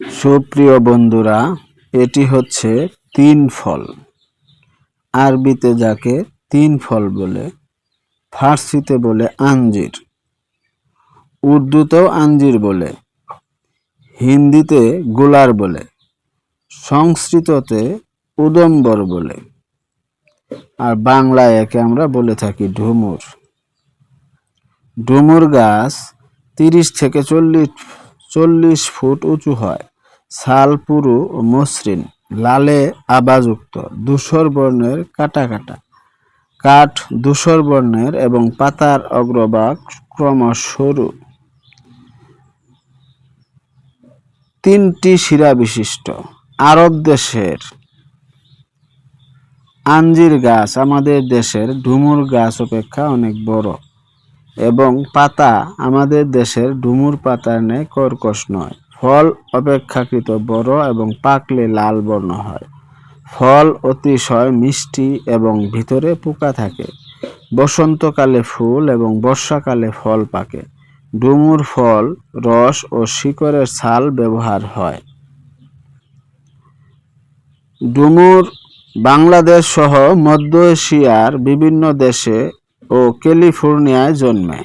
সুপ্রিয় বন্ধুরা, এটি হচ্ছে তিন ফল। আরবিতে যাকে তিন ফল বলে, ফার্সিতে বলে আঞ্জির। উর্দুতেও আঞ্জির বলে, হিন্দিতে গুলার বলে, সংস্কৃততে উদম্বর বলে। আর বাংলায় একে আমরা বলে থাকি ঢুমুর। ডুমুর গাছ তিরিশ থেকে চল্লিশ চল্লিশ ফুট উঁচু হয়। ছাল পুরু ও মসৃণ, লালে আবাযুক্ত, ধূসর বর্ণের কাটা কাটা কাঠ ধূসর বর্ণের এবং পাতার অগ্রভাগ ক্রমশ সরু। তিনটি শিরা বিশিষ্ট। আরব দেশের আঞ্জির গাছ, আমাদের দেশের ডুমুর গাছ অপেক্ষা অনেক বড় এবং পাতা আমাদের দেশের ডুমুর পাতার ন্যায় কর্কশ নয়। ফল অপেক্ষাকৃত বড় এবং পাকলে লাল বর্ণ হয়। ফল অতিশয় মিষ্টি এবং ভিতরে পোকা থাকে। বসন্তকালে ফুল এবং বর্ষাকালে ফল পাকে। ডুমুর ফল রস ও শিকড়ের ছাল ব্যবহার হয়। ডুমুর বাংলাদেশ সহ মধ্য এশিয়ার বিভিন্ন দেশে ও ক্যালিফোর্নিয়ায় জন্মে।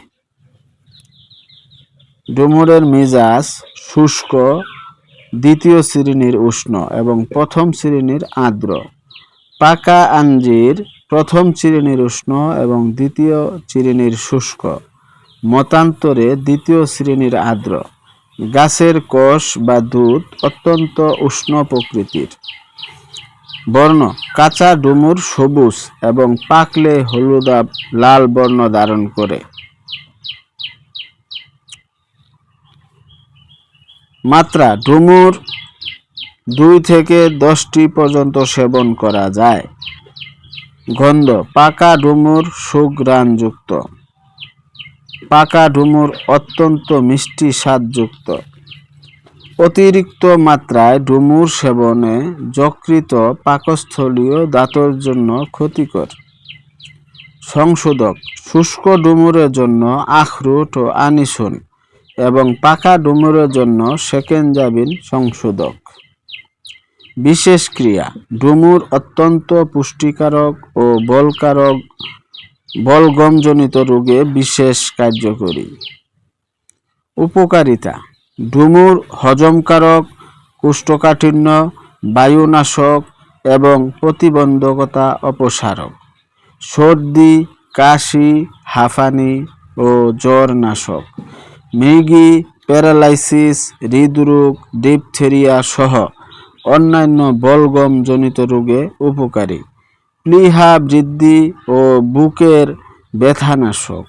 ডুমুরের মেজাজ শুষ্ক দ্বিতীয় শ্রেণির উষ্ণ এবং প্রথম শ্রেণির আর্দ্র। পাকা আঞ্জির প্রথম শ্রেণির উষ্ণ এবং দ্বিতীয় শ্রেণির শুষ্ক। মতান্তরে দ্বিতীয় শ্রেণির আর্দ্র। গাছের কোষ বা দুধ অত্যন্ত উষ্ণ প্রকৃতির। বর্ণ কাঁচা ডুমুর সবুজ এবং পাকলে হলুদাব লাল বর্ণ ধারণ করে। মাত্রা ডুমুর দুই থেকে দশটি পর্যন্ত সেবন করা যায়। গন্ধ, পাকা ডুমুর সুগ্রাণযুক্ত পাকা ডুমুর অত্যন্ত মিষ্টি স্বাদযুক্ত। অতিরিক্ত মাত্রায় ডুমুর সেবনে যকৃত পাকস্থলীয় দাঁতর জন্য ক্ষতিকর। সংশোধক, শুষ্ক ডুমুরের জন্য আখরুট ও আনিসুন। এবং পাকা ডুমুরের জন্য সেকেন্ডাবিন সংশোধক। বিশেষ ক্রিয়া, ডুমুর অত্যন্ত পুষ্টিকারক ও বলকারক বলগমজনিত রোগে বিশেষ কার্যকরী। উপকারিতা, ডুমুর হজমকারক, কুষ্ঠকাঠিন্য, বায়ুনাশক এবং প্রতিবন্ধকতা অপসারক। সর্দি, কাশি, হাঁফানি ও জ্বর নাশক মৃগী, প্যারালাইসিস, হৃদরোগ, ডিপথেরিয়া সহ অন্যান্য বলগমজনিত রোগে উপকারী। প্লীহা বৃদ্ধি ও বুকের ব্যথানাশক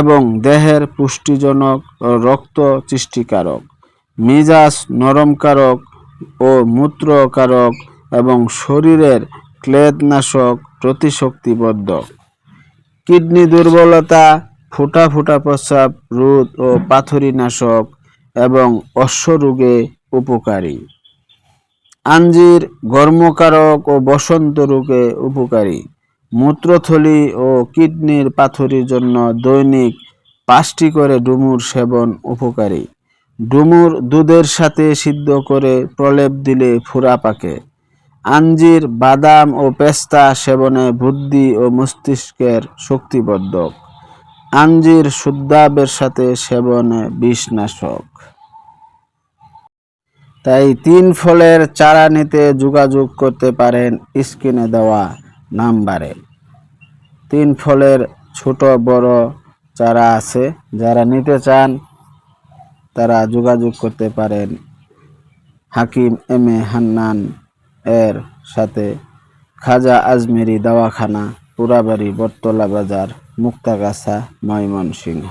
এবং দেহের পুষ্টিজনক ও রক্ত সৃষ্টিকারক, মেজাজ নরমকারক ও মূত্রকারক এবং শরীরের ক্লেদনাশক প্রতিশক্তিবদ্ধক কিডনি দুর্বলতা ফোঁটা ফোঁটা প্রস্রাব, রোদ ও পাথরিনাশক এবং অশ্বরোগে উপকারী। আঞ্জির গর্মকারক ও বসন্ত রোগে উপকারী। মূত্রথলি ও কিডনির পাথরির জন্য দৈনিক পাঁচটি করে ডুমুর সেবন উপকারী। ডুমুর দুধের সাথে সিদ্ধ করে প্রলেপ দিলে ফুরা পাকে। আঞ্জির বাদাম ও পেস্তা সেবনে বুদ্ধি ও মস্তিষ্কের শক্তিবর্ধক। আঞ্জির শুদ্ধাবের সাথে সেবনে বিষনাশক। তাই তিন ফলের চারা নিতে যোগাযোগ করতে পারেন স্ক্রিনে দেওয়া নাম্বারে। তিন ফলের ছোট বড় চারা আছে, যারা নিতে চান, তারা যোগাযোগ করতে পারেন হাকিম এম এ হান্নান এর সাথে। খাজা আজমেরি দাওয়াখানা, পুরাবাড়ি, বটতলা বাজার। মুক্তাগাছা ময়মনসিংহ।